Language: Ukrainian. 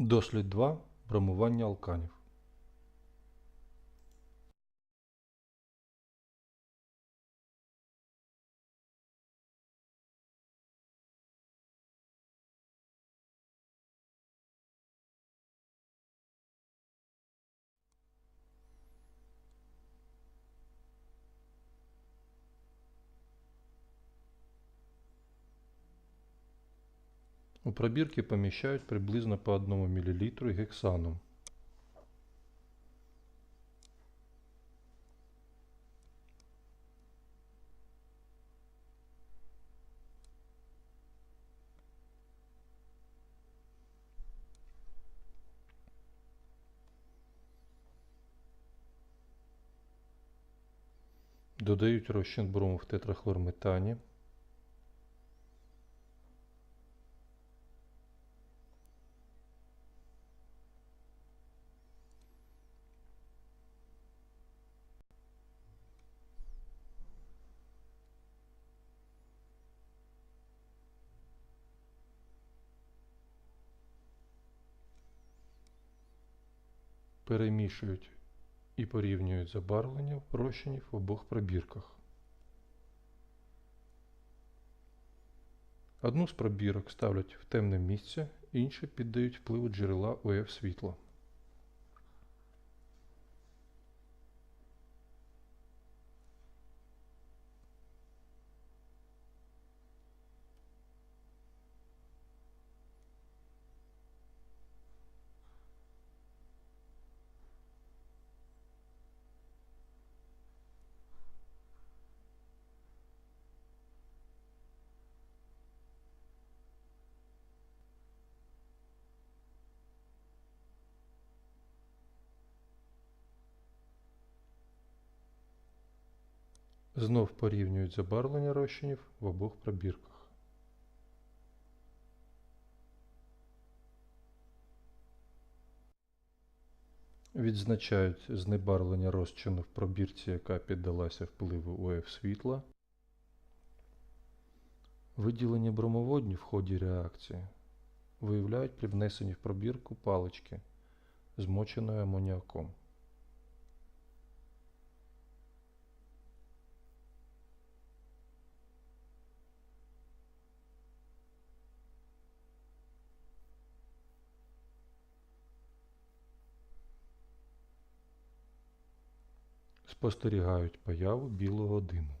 Дослід 2. Бромування алканів. У пробірки поміщають приблизно по 1 мл гексану. Додають розчин брому в тетрахлорметані. Перемішують і порівнюють забарвлення розчинів в обох пробірках. Одну з пробірок ставлять в темне місце, іншу піддають впливу джерела УФ світла. Знов порівнюють забарвлення розчинів в обох пробірках. Відзначають знебарвлення розчину в пробірці, яка піддалася впливу УФ світла. Виділення бромоводню в ході реакції виявляють при внесенні в пробірку палички, змоченої амоніаком. Спостерігають появу білого диму.